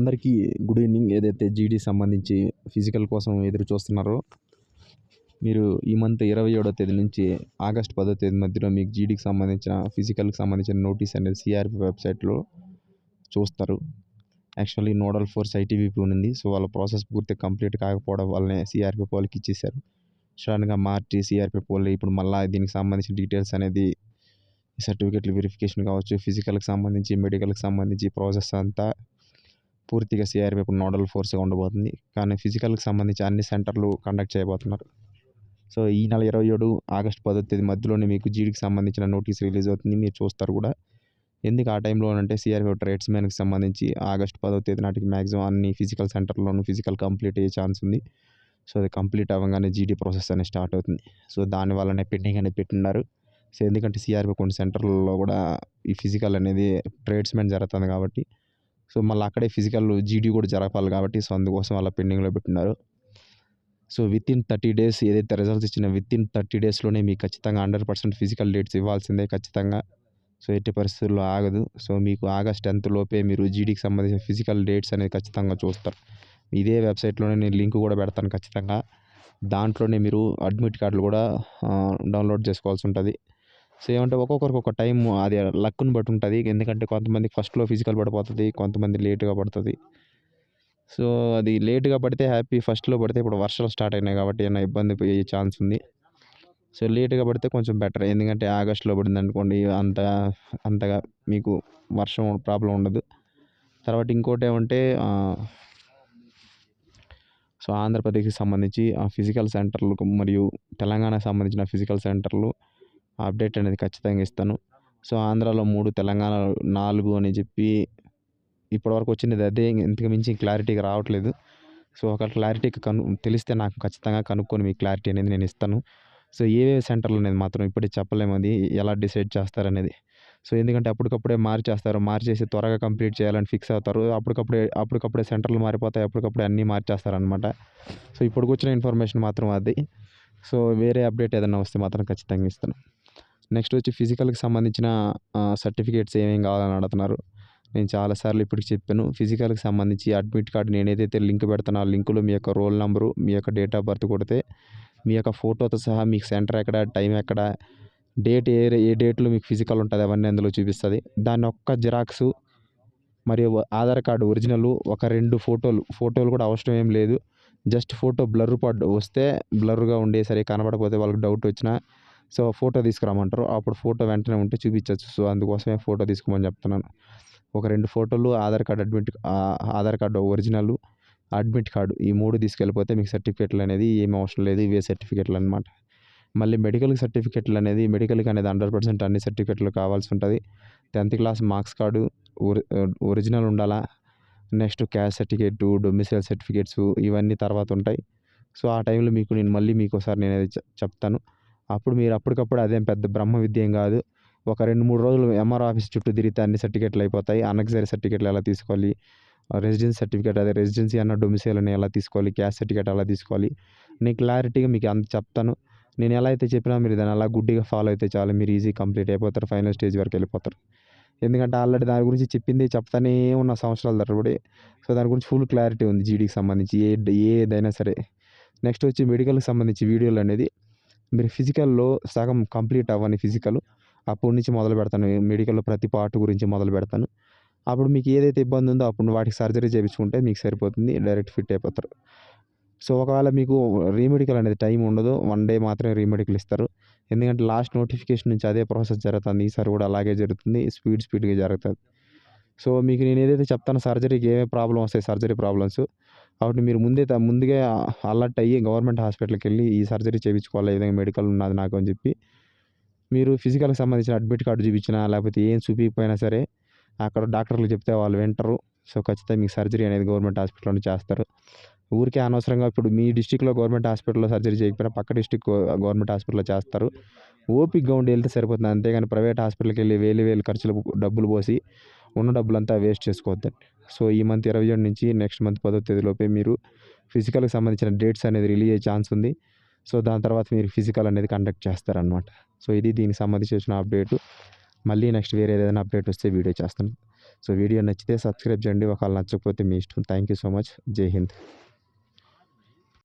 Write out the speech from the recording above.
అందరికీ good evening. ఏదైతే జీడీ సంబంధించి ఫిజికల్ కోసం ఎదురు చూస్తున్నారో మీరు ఈ మంత్ ఇరవై ఏడో తేదీ నుంచి ఆగస్ట్ పదో తేదీ మధ్యలో మీకు జీడీకి సంబంధించిన ఫిజికల్కి సంబంధించిన నోటీస్ అనేది సిఆర్పి వెబ్సైట్లో చూస్తారు. యాక్చువల్లీ నోడల్ ఫోర్స్ ఐటీవీపీ ఉంది సో వాళ్ళ ప్రాసెస్ పూర్తి కంప్లీట్ కాకపోవడం వల్లనే సిఆర్పి వాళ్ళకి ఇచ్చేశారు. సడన్గా మార్చి సిఆర్పి వాళ్ళు ఇప్పుడు మళ్ళీ దీనికి సంబంధించిన డీటెయిల్స్ అనేది సర్టిఫికెట్లు వెరిఫికేషన్ కావచ్చు ఫిజికల్కి సంబంధించి మెడికల్కి సంబంధించి ప్రాసెస్ అంతా పూర్తిగా సిఆర్పి ఇప్పుడు నోడల్ ఫోర్స్గా ఉండబోతుంది. కానీ ఫిజికల్కి సంబంధించి అన్ని సెంటర్లు కండక్ట్ చేయబోతున్నారు. సో ఈ నెల ఇరవై ఏడు ఆగస్ట్ పదో తేదీ మధ్యలోనే మీకు జీడికి సంబంధించిన నోటీస్ రిలీజ్ అవుతుంది. మీరు చూస్తారు కూడా. ఎందుకు ఆ టైంలో అంటే సిఆర్పి ట్రేడ్స్ మ్యాన్కి సంబంధించి ఆగస్ట్ పదో తేదీ నాటికి మ్యాక్సిమం అన్ని ఫిజికల్ సెంటర్లోనూ ఫిజికల్ కంప్లీట్ అయ్యే ఛాన్స్ ఉంది. సో అది కంప్లీట్ అవ్వగానే జీడీ ప్రాసెస్ అనేది స్టార్ట్ అవుతుంది. సో దాని వల్లనే పెండింగ్ అనేది పెట్టినారు సో ఎందుకంటే సిఆర్పి కొన్ని సెంటర్లలో కూడా ఈ ఫిజికల్ అనేది ట్రేడ్స్మెన్ జరుగుతుంది కాబట్టి సో మళ్ళీ అక్కడే ఫిజికల్ జీడీ కూడా జరపాలి కాబట్టి సో అందుకోసం అలా పెండింగ్లో పెట్టినారు so within thirty days ఏదైతే రిజల్ట్స్ ఇచ్చిన విత్ ఇన్ థర్టీ డేస్లోనే మీకు ఖచ్చితంగా హండ్రెడ్ పర్సెంట్ ఫిజికల్ డేట్స్ ఇవ్వాల్సిందే ఖచ్చితంగా. సో ఎట్టి పరిస్థితుల్లో ఆగదు. సో మీకు ఆగస్ట్ టెన్త్ లోపే మీరు జీడీకి సంబంధించిన ఫిజికల్ డేట్స్ అనేది ఖచ్చితంగా చూస్తారు. ఇదే వెబ్సైట్లోనే నేను లింక్ కూడా పెడతాను ఖచ్చితంగా. దాంట్లోనే మీరు అడ్మిట్ కార్డులు కూడా డౌన్లోడ్ చేసుకోవాల్సి ఉంటుంది. సో ఏమంటే ఒక్కొక్కరికి ఒక టైం అది లక్ను బట్టి ఉంటుంది. ఎందుకంటే కొంతమంది ఫస్ట్లో ఫిజికల్ పడిపోతుంది కొంతమంది లేటుగా పడుతుంది. సో అది లేటుగా పడితే హ్యాపీ ఫస్ట్లో పడితే ఇప్పుడు వర్షాలు స్టార్ట్ అయినాయి కాబట్టి ఏమైనా ఇబ్బంది పోయే ఛాన్స్ ఉంది. సో లేటుగా పడితే కొంచెం బెటర్. ఎందుకంటే ఆగస్ట్లో పడింది అనుకోండి అంత అంతగా మీకు వర్షం ప్రాబ్లం ఉండదు. తర్వాత ఇంకోటి ఏమంటే సో ఆంధ్రప్రదేశ్కి సంబంధించి ఆ ఫిజికల్ సెంటర్లు మరియు తెలంగాణకు సంబంధించిన ఫిజికల్ సెంటర్లు అప్డేట్ అనేది ఖచ్చితంగా ఇస్తాను. సో ఆంధ్రాలో మూడు తెలంగాణ నాలుగు అని చెప్పి ఇప్పటివరకు వచ్చినది అదే. ఇంతకు మించి క్లారిటీగా రావట్లేదు. సో ఒక క్లారిటీకి కను తెలిస్తే నాకు ఖచ్చితంగా కనుక్కొని మీ క్లారిటీ అనేది నేను ఇస్తాను. సో ఏవే సెంటర్లు అనేది మాత్రం ఇప్పుడే చెప్పలేము అది. ఎలా డిసైడ్ చేస్తారనేది. సో ఎందుకంటే అప్పటికప్పుడే మార్చేస్తారు. మార్చేసి త్వరగా కంప్లీట్ చేయాలని ఫిక్స్ అవుతారు. అప్పటికప్పుడే అప్పటికప్పుడే సెంటర్లు మారిపోతాయి. అప్పటికప్పుడే అన్నీ మార్చేస్తారు అనమాట సో ఇప్పుడు వచ్చిన ఇన్ఫర్మేషన్ మాత్రం అది. సో వేరే అప్డేట్ ఏదైనా వస్తే మాత్రం ఖచ్చితంగా ఇస్తాను. నెక్స్ట్ వచ్చి ఫిజికల్కి సంబంధించిన సర్టిఫికేట్స్ ఏమేమి కావాలని అడుగుతున్నారు? నేను చాలాసార్లు ఇప్పటికి చెప్పాను. ఫిజికల్కి సంబంధించి అడ్మిట్ కార్డు నేను ఏదైతే లింక్ పెడతానో ఆ లింకులో మీ యొక్క రోల్ నెంబరు మీ యొక్క డేట్ ఆఫ్ బర్త్ కొడితే మీ యొక్క ఫోటోతో సహా మీకు సెంటర్ ఎక్కడ టైం ఎక్కడ డేట్ ఏ ఏ డేట్లో మీకు ఫిజికల్ ఉంటుంది అవన్నీ అందులో చూపిస్తుంది. దాని ఒక్క జిరాక్స్ మరియు ఆధార్ కార్డు ఒరిజినల్ ఒక రెండు ఫోటోలు ఫోటోలు కూడా అవసరం ఏం లేదు. జస్ట్ ఫోటో బ్లర్ పడ్ వస్తే బ్లర్గా ఉండేసరికి కనబడకపోతే వాళ్ళకి డౌట్ వచ్చినా సో ఫోటో తీసుకురామంటారు అప్పుడు ఫోటో వెంటనే ఉంటే చూపించవచ్చు సో అందుకోసమే ఫోటో తీసుకోమని చెప్తున్నాను. ఒక రెండు ఫోటోలు Aadhaar card admit Aadhaar card original admit card ఈ మూడు తీసుకెళ్ళిపోతే మీకు సర్టిఫికేట్లు అనేది ఏం అవసరం లేదు. ఇవే సర్టిఫికేట్లు అనమాట మళ్ళీ మెడికల్ సర్టిఫికేట్లు అనేది మెడికల్కి అనేది హండ్రెడ్ పర్సెంట్ అన్ని సర్టిఫికేట్లు కావాల్సి ఉంటుంది. Tenth class marks card original ఉండాలా? Next caste certificate domicile certificates ఇవన్నీ తర్వాత ఉంటాయి. సో ఆ టైంలో మీకు నేను మళ్ళీ మీకు ఒకసారి నేను చెప్తాను. అప్పుడు మీరు అప్పటికప్పుడు అదేం పెద్ద బ్రహ్మ విద్య ఏం కాదు. ఒక రెండు మూడు రోజులు ఎంఆర్ ఆఫీస్ చుట్టూ తిరిగితే అన్ని సర్టిఫికేట్లు అయిపోతాయి. అనెక్సరీ సర్టిఫికేట్లు ఎలా తీసుకోవాలి? రెసిడెన్స్ సర్టిఫికేట్ అదే రెసిడెన్సీ అన్న డొమిసైల్ అని ఎలా తీసుకోవాలి? క్యాస్ట్ సర్టిఫికేట్ ఎలా తీసుకోవాలి? నేను క్లారిటీగా మీకు అంత చెప్తాను. నేను ఎలా అయితే చెప్పినా మీరు దాన్ని అలా గుడ్డిగా ఫాలో అయితే చాలు. మీరు ఈజీ కంప్లీట్ అయిపోతారు. ఫైనల్ స్టేజ్ వరకు వెళ్ళిపోతారు. ఎందుకంటే ఆల్రెడీ దాని గురించి చెప్పింది చెప్తానే ఉన్న సంవత్సరాల తరబడి. సో దాని గురించి ఫుల్ క్లారిటీ ఉంది జీడీకి సంబంధించి. ఏ ఏదైనా సరే. నెక్స్ట్ వచ్చి మెడికల్కి సంబంధించి వీడియోలు అనేది మీరు ఫిజికల్లో సగం కంప్లీట్ అవ్వని ఫిజికల్ అప్పటి నుంచి మొదలు పెడతాను. మెడికల్లో ప్రతి పార్ట్ గురించి మొదలు పెడతాను. అప్పుడు మీకు ఏదైతే ఇబ్బంది ఉందో అప్పుడు వాటికి సర్జరీ చేయించుకుంటే మీకు సరిపోతుంది డైరెక్ట్ ఫిట్ అయిపోతారు. సో ఒకవేళ మీకు రీమెడికల్ అనేది టైం ఉండదు వన్ డే మాత్రమే రీమెడికల్ ఇస్తారు. ఎందుకంటే లాస్ట్ నోటిఫికేషన్ నుంచి అదే ప్రాసెస్ జరుగుతుంది. ఈసారి కూడా అలాగే జరుగుతుంది. స్పీడ్ స్పీడ్గా జరుగుతుంది. సో మీకు నేను ఏదైతే చెప్తాను సర్జరీకి ఏమేమి ప్రాబ్లం వస్తాయి సర్జరీ ప్రాబ్లమ్స్ కాబట్టి మీరు ముందే ముందుగా అలర్ట్ అయ్యి గవర్నమెంట్ హాస్పిటల్కి వెళ్ళి ఈ సర్జరీ చేయించుకోవాలి ఈ విధంగా మెడికల్ ఉన్నది నాకు అని చెప్పి మీరు ఫిజికల్కి సంబంధించిన అడ్మిట్ కార్డు చూపించినా లేకపోతే ఏం చూపించకపోయినా సరే అక్కడ డాక్టర్లు చెప్తే వాళ్ళు వింటారు. సో ఖచ్చితంగా మీకు సర్జరీ అనేది గవర్నమెంట్ హాస్పిటల్లో చేస్తారు. ఊరికే అనవసరంగా ఇప్పుడు మీ డిస్టిక్లో గవర్నమెంట్ హాస్పిటల్లో సర్జరీ చేయకపోయినా పక్క డిస్టిక్ గవర్నమెంట్ హాస్పిటల్లో చేస్తారు. ఓపిక్గా ఉండి వెళ్తే సరిపోతుంది. అంతేగాని ప్రైవేట్ హాస్పిటల్కి వెళ్ళి వేలు వేలు ఖర్చులు డబ్బులు పోసి ఉన్న డబ్బులంతా వేస్ట్ చేసుకోవద్దండి. సో ఈ మంత్ ఇరవై ఏడు నుంచి నెక్స్ట్ మంత్ పదో తేదీలోపే మీరు ఫిజికల్కి సంబంధించిన డేట్స్ అనేది రిలీజ్ అయ్యే ఛాన్స్ ఉంది. సో దాని తర్వాత మీరు ఫిజికల్ అనేది కండక్ట్ చేస్తారనమాట సో ఇది దీనికి సంబంధించిన అప్డేటు. మళ్ళీ నెక్స్ట్ వేరే ఏదైనా అప్డేట్ వస్తే వీడియో చేస్తాను. సో వీడియో నచ్చితే సబ్స్క్రైబ్ చేయండి. ఒకవేళ నచ్చకపోతే మీ ఇష్టం. Thank you so much. జై హింద్.